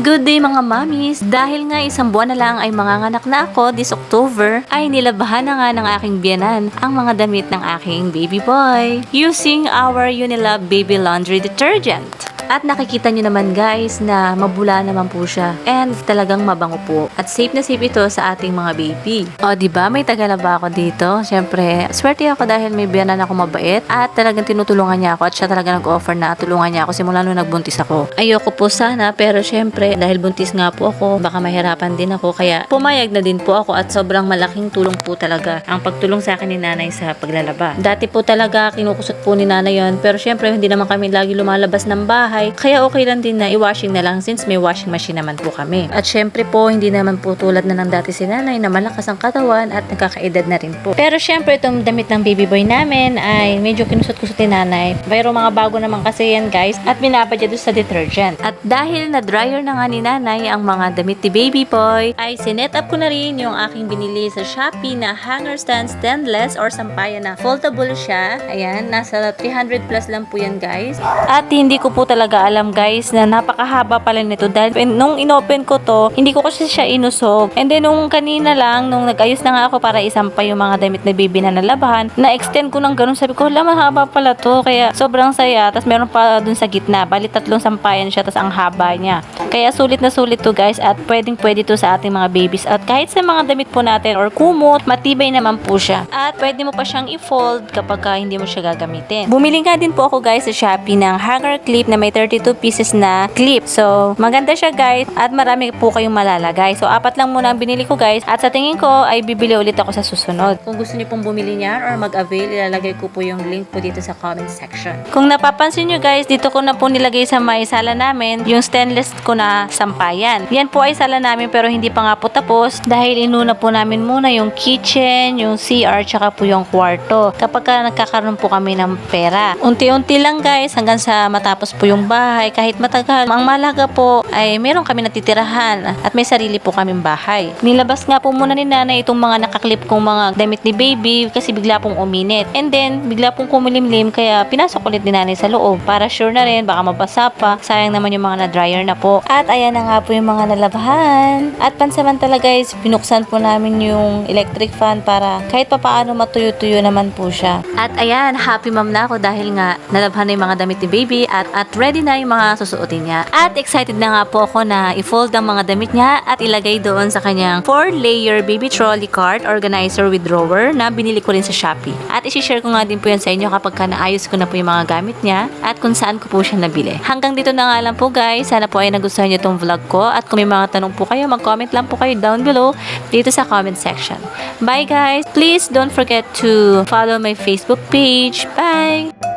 Good day mga mamis! Dahil nga isang buwan na lang ay manganganak na ako this October, ay nilabahan na nga ng aking biyanan ang mga damit ng aking baby boy using our Unilab Baby Laundry Detergent. At nakikita nyo naman guys na mabula naman po siya and talagang mabango po. At safe na safe ito sa ating mga baby. O ba may tagala ba ako dito? Siyempre, swerte ako dahil may biyanan ako mabait at talagang tinutulungan niya ako at siya talaga nag-offer na tulungan niya ako simula nung nagbuntis ako. Ayoko po sana pero siyempre dahil buntis nga po ako baka mahirapan din ako kaya pumayag na din po ako at sobrang malaking tulong po talaga ang pagtulong sa akin ni nanay sa paglalaba. Dati po talaga kinukusot po ni nanay yon pero siyempre hindi naman kami lagi lumalabas ng bahay kaya okay lang din na i-washing na lang since may washing machine naman po kami. At syempre po hindi naman po tulad na ng dati si nanay na malakas ang katawan at nagkakaedad na rin po. Pero syempre itong damit ng baby boy namin ay medyo kinusot-kusot ni nanay. Pero mga bago naman kasi yan guys at binapadya doon sa detergent. At dahil na dryer na nga ni nanay ang mga damit ni baby boy ay sinet up ko na rin yung aking binili sa Shopee na hanger stand stainless or sampayan na foldable siya. Ayan, nasa 300 plus lang po yan guys. At hindi ko po talaga alam guys na napakahaba pala nito dahil nung inopen ko to, hindi ko kasi siya inusog. And then nung kanina lang, nung nag-ayos na nga ako para isampay yung mga damit na baby na nalabahan, na-extend ko ng ganun. Sabi ko, hala, mahaba pala to. Kaya sobrang saya. Tapos meron pa dun sa gitna. Bali, tatlong sampayan siya. Tapos ang haba niya. Kaya sulit na sulit to guys. At pwedeng pwede to sa ating mga babies. At kahit sa mga damit po natin or kumot, matibay naman po siya. At pwede mo pa siyang i-fold kapag ka hindi mo siya gagamitin. Bumili nga din po ako guys sa Shopee ng hanger clip na may 32 pieces na clip. So, maganda siya guys. At marami po kayong malalagay. So, apat lang muna ang binili ko guys. At sa tingin ko ay bibili ulit ako sa susunod. Kung gusto niyo pong bumili niyan or mag-avail, ilalagay ko po yung link po dito sa comment section. Kung napapansin niyo guys, dito ko na po nilagay sa may sala namin yung stainless ko na sampayan. Yan po ay sala namin pero hindi pa nga po tapos dahil inuna po namin muna yung kitchen, yung CR, tsaka po yung kwarto. Kapag ka nagkakaroon po kami ng pera. Unti-unti lang guys hanggang sa matapos po yung bahay kahit matagal. Ang malaga po ay meron kami natitirahan at may sarili po kaming bahay. Nilabas nga po muna ni nanay itong mga nakaklip kong mga damit ni baby kasi bigla pong uminit. And then, bigla pong kumulimlim kaya pinasok ulit ni nanay sa loob para sure na rin baka mabasa pa. Sayang naman yung mga na-dryer na po. At ayan na nga po yung mga nalabahan. At pansamantala guys, binuksan po namin yung electric fan para kahit papaano matuyo-tuyo naman po siya. At ayan, happy mom na ako dahil nga nalabhan na yung mga damit ni baby at, at ready na yung mga susuotin niya. At excited na nga po ako na i-fold ang mga damit niya at ilagay doon sa kanyang 4-layer baby trolley cart organizer with drawer na binili ko rin sa Shopee. At isi-share ko nga din po yan sa inyo kapag ka naayos ko na po yung mga gamit niya at kung saan ko po siya nabili. Hanggang dito na nga lang po guys. Sana po ay nagustuhan niyo tong vlog ko at kung may mga tanong po kayo, mag-comment lang po kayo down below dito sa comment section. Bye guys! Please don't forget to follow my Facebook page. Bye!